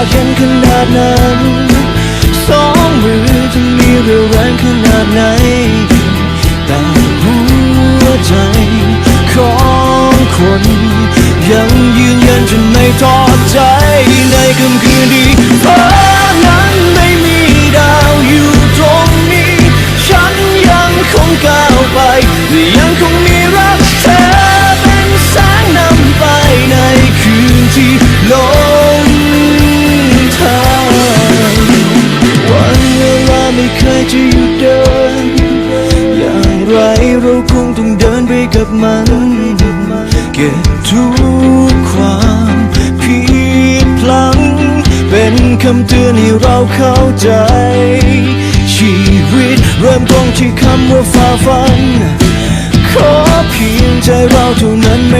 นั้นสองมือจะมีเรี่ยวแรงขนาดไหน แต่หัวใจของคน ยังยืนยันจะไม่ทอดใจในค่ำคืน คงต้องเดินไปกับมัน เก็บทุกความผิดพลังเป็นคำเตือนให้เราเข้าใจ ชีวิตเริ่มต้นที่คำว่าฝ่าฟัน ขอเพียงใจเราเท่านั้นไม่